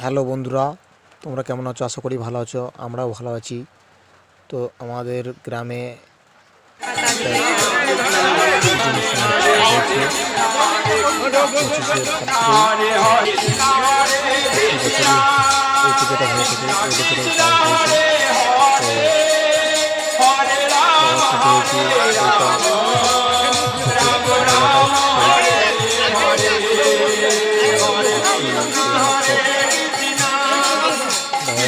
Hello বন্ধুরা তোমরা কেমন আছো? আশা করি ভালো আছো আমরাও ভালো আছি। তো আমাদের গ্রামে হয়ে হয়েছে।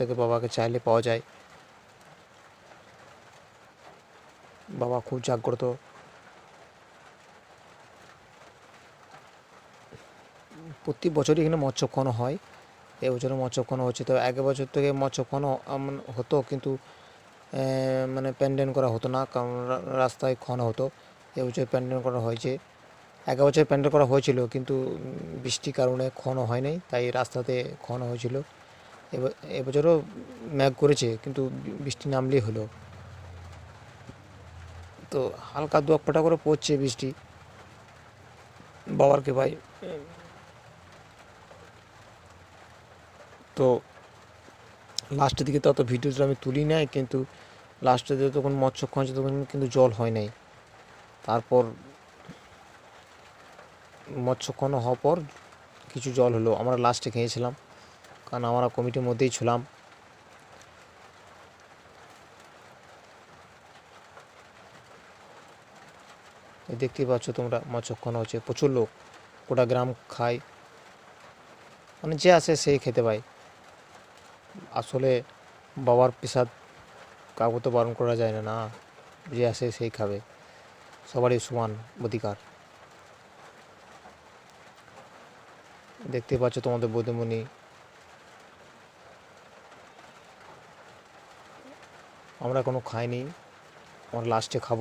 থেকে বাবাকে চাইলে পাওয়া যায়। বাবা খুব জাগ্রত। প্রতি বছরই এখানে মৎস্যক্ষণ হয়। এবছরও মৎস্যক্ষণ হচ্ছে। তো এক বছর থেকে মৎস্যক্ষণ হতো কিন্তু মানে প্যান্ডেন করা হতো না। কারণ রাস্তায় ক্ষণ হতো। এবছর প্যান্ডেল করা হয়েছে। এক বছর প্যান্ডেল করা হয়েছিল, কিন্তু বৃষ্টির কারণে খন হয় নাই তাই রাস্তাতে খন হয়েছিল। এব- এবছরও ম্যাগ করেছে, কিন্তু বৃষ্টি নামলেই হলো। তো হালকা দু এক করে পড়ছে বৃষ্টি। বাবার কে ভাই। তো লাস্টের দিকে তো অত ভিডিওটা আমি তুলি নাই, কিন্তু লাস্টের দিকে তখন মৎস্যক্ষণ আছে তখন কিন্তু জল হয় নাই। তারপর মৎস্যক্ষণ হওয়ার পর কিছু জল হলো। আমরা লাস্টে খেয়েছিলাম, কারণ আমরা কমিটির মধ্যেই ছিলাম। দেখতেই পাচ্ছ তোমরা মৎস্যক্ষণ হচ্ছে প্রচুর লোক। গোটা গ্রাম খায়। মানে যে আসে সেই খেতে পায়। আসলে বাবার প্রসাদ কাউকে তো বারণ করা যায় না না। যে আসে সেই খাবে। সবারই সমান অধিকার। দেখতে পাচ্ছ তোমাদের বৌদ্ধমণি। আমরা কোনো খাইনি আমরা লাস্টে খাব।